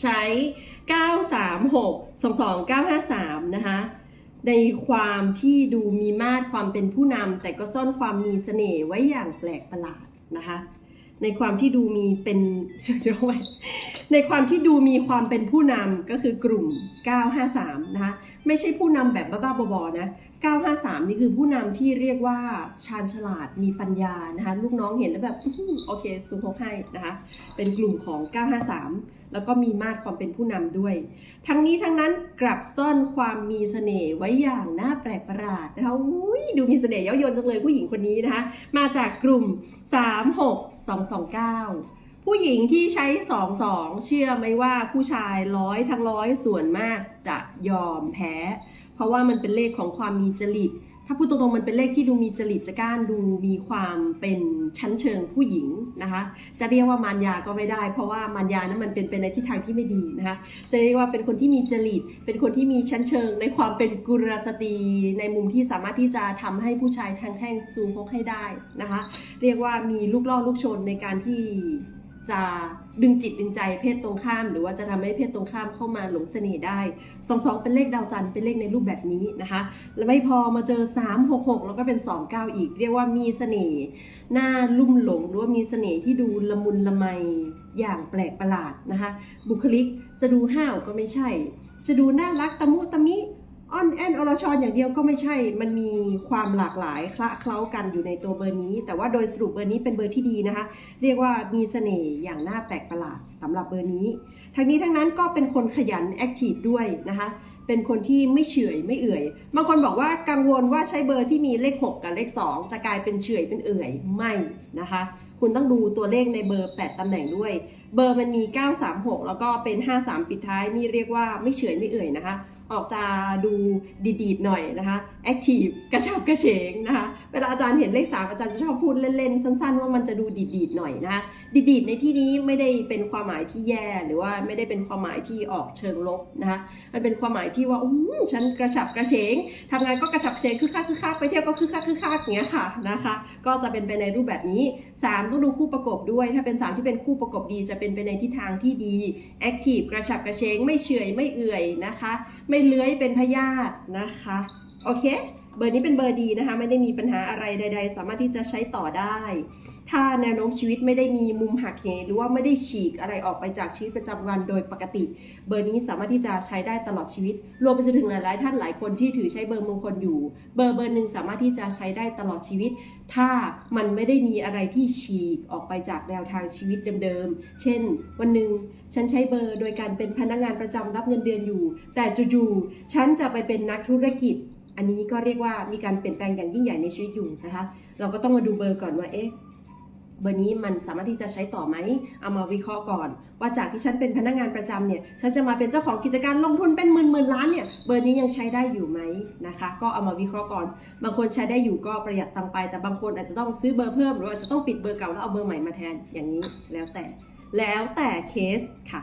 ใช้ 936 22953 นะคะ ในความที่ดูมีมาตรความเป็นผู้นำแต่ก็ซ่อนความมีเสน่ห์ไว้อย่างแปลกประหลาดนะคะ ในความที่ดูมีเป็นเดี๋ยวไว้ ในความที่ดูมีความเป็นผู้นำก็คือกลุ่ม 953 นะคะไม่ใช่ผู้นำแบบบ้าๆบอๆนะ 953 นี่คือผู้นำที่เรียกว่าชาญฉลาดมีปัญญานะคะลูกน้องเห็นแล้วแบบโอเคซูมเขาให้นะคะเป็นกลุ่มของ 953 แล้วก็มีมาตรความเป็นผู้นำด้วย ทั้งนี้ทั้งนั้นกลับซ่อนความมีเสน่ห์ไว้อย่างน่าแปลกประหลาดนะคะอุ้ยดูมีเสน่ห์เย้ายวนจังเลยผู้หญิงคนนี้นะคะมาจากกลุ่ม 36229 ผู้หญิงที่ใช้22เชื่อไหมว่าผู้ชายร้อยทั้งร้อยส่วนมากจะยอมแพ้ เพราะว่ามันเป็นเลขของความมีจริต ถ้าพูดตรงๆมันเป็นเลขที่ดูมีจริตจะก้านดูมีความเป็นชั้นเชิงผู้หญิงนะคะ จะเรียกว่ามารยาก็ไม่ได้ เพราะว่ามารยานั้นมันเป็นไปในทิศทางที่ไม่ดีนะคะจะเรียกว่าเป็นคนที่มีจริต เป็นคนที่มีชั้นเชิง ในความเป็นกุลสตรีในมุมที่สามารถที่จะทำให้ผู้ชายทางแท่งซูมพกให้ได้นะคะ เรียกว่ามีลูกล่อลูกชนในการที่ จะดึงจิตดึงใจเพศตรงข้าม หรือว่าจะทำให้เพศตรงข้ามเข้ามาหลงเสน่ห์ได้สองสองเป็นเลขดาวจันทร์เป็นเลขในรูปแบบนี้นะคะ แล้วไม่พอมาเจอ 3 6 6 แล้วก็เป็น 2 9 อีก เรียกว่ามีเสน่ห์หน้าลุ่มหลงหรือว่ามีเสน่ห์ที่ดูละมุนละไมอย่างแปลกประหลาดนะคะ บุคลิกจะดูห้าวก็ไม่ใช่ จะดูน่ารักตะมุตะมิ อ้อนแอนอรชรอย่างเดียวก็ไม่ใช่ มันมีความหลากหลายคละเคล้ากันอยู่ในตัวเบอร์นี้ แต่ว่าโดยสรุปเบอร์นี้เป็นเบอร์ที่ดีนะคะ เรียกว่ามีเสน่ห์อย่างน่าแปลกประหลาดสำหรับเบอร์นี้ ทั้งนี้ทั้งนั้นก็เป็นคนขยันแอคทีฟด้วยนะคะ เป็นคนที่ไม่เฉื่อยไม่เอื่อย บางคนบอกว่ากังวลว่าใช้เบอร์ที่มีเลข 6 กับเลข 2 จะกลายเป็นเฉื่อยเป็นเอื่อย ไม่นะคะ คุณต้องดูตัวเลขในเบอร์ 8ตำแหน่งด้วย เบอร์มันมี 936 แล้วก็เป็น 53 ปิดท้ายนี่เรียกว่าไม่เฉื่อยไม่เอื่อยนะคะ ออกจะดูดีดๆหน่อยนะคะแอคทีฟกระชับกระเฉงนะคะเวลาอาจารย์เห็นเลข3อาจารย์จะชอบพูดเล่นๆ สั้นๆ ว่ามันจะดูดีดๆหน่อยนะคะดีดๆในที่นี้ไม่ได้เป็นความหมายที่แย่หรือว่าไม่ได้เป็นความหมายที่ออกเชิงลบนะคะมันเป็นความหมายที่ว่าอู้ฉันกระฉับกระเฉงทำงานก็กระฉับเฉงคือคักคือคักไปเที่ยวก็คือคักคือคักอย่างเงี้ยค่ะนะคะ ก็จะเป็นไปในรูปแบบนี้ 3 ต้องดูคู่ประกบด้วย ถ้าเป็น 3 ที่เป็นคู่ประกบดีจะเป็นไปในทิศทางที่ดีแอคทีฟกระฉับกระเฉงไม่เฉื่อยไม่เอื่อยนะคะ ไม่เลื้อยเป็นพยาธินะคะ โอเค เบอร์นี้เป็นเบอร์ดีนะคะไม่ได้มีปัญหาอะไรใด ๆ สามารถที่จะใช้ต่อได้ ถ้าแนวโน้มชีวิตไม่ได้มีมุมหักเหหรือว่าไม่ได้ฉีกอะไรออกไปจากชีวิตประจำวันโดยปกติ เบอร์นี้สามารถที่จะใช้ได้ตลอดชีวิต รวมไปจนถึงหลายๆท่านหลายคนที่ถือใช้เบอร์มงคลอยู่ เบอร์เบอร์หนึ่งสามารถที่จะใช้ได้ตลอดชีวิต ถ้ามันไม่ได้มีอะไรที่ฉีกออกไปจากแนวทางชีวิตเดิมๆ เช่น วันหนึ่งฉันใช้เบอร์โดยการเป็นพนักงานประจำรับเงินเดือนอยู่ แต่จู่ๆฉันจะไปเป็นนักธุรกิจ อันนี้ก็เรียกว่ามีการเปลี่ยนแปลงอย่างยิ่งใหญ่ในชีวิตอยู่นะคะ เราก็ต้องมาดูเบอร์ก่อนว่าเอ๊ะเบอร์นี้มันสามารถที่จะใช้ต่อไหม เอามาวิเคราะห์ก่อน ว่าจากที่ฉันเป็นพนักงานประจำเนี่ย ฉันจะมาเป็นเจ้าของกิจการลงทุนเป็นหมื่นหมื่นล้านเนี่ย เบอร์นี้ยังใช้ได้อยู่ไหมนะคะ ก็เอามาวิเคราะห์ก่อน บางคนใช้ได้อยู่ก็ประหยัดตังไป แต่บางคนอาจจะต้องซื้อเบอร์เพิ่ม หรืออาจจะต้องปิดเบอร์เก่าแล้วเอาเบอร์ใหม่มาแทน อย่างนี้แล้วแต่ แล้วแต่เคสค่ะ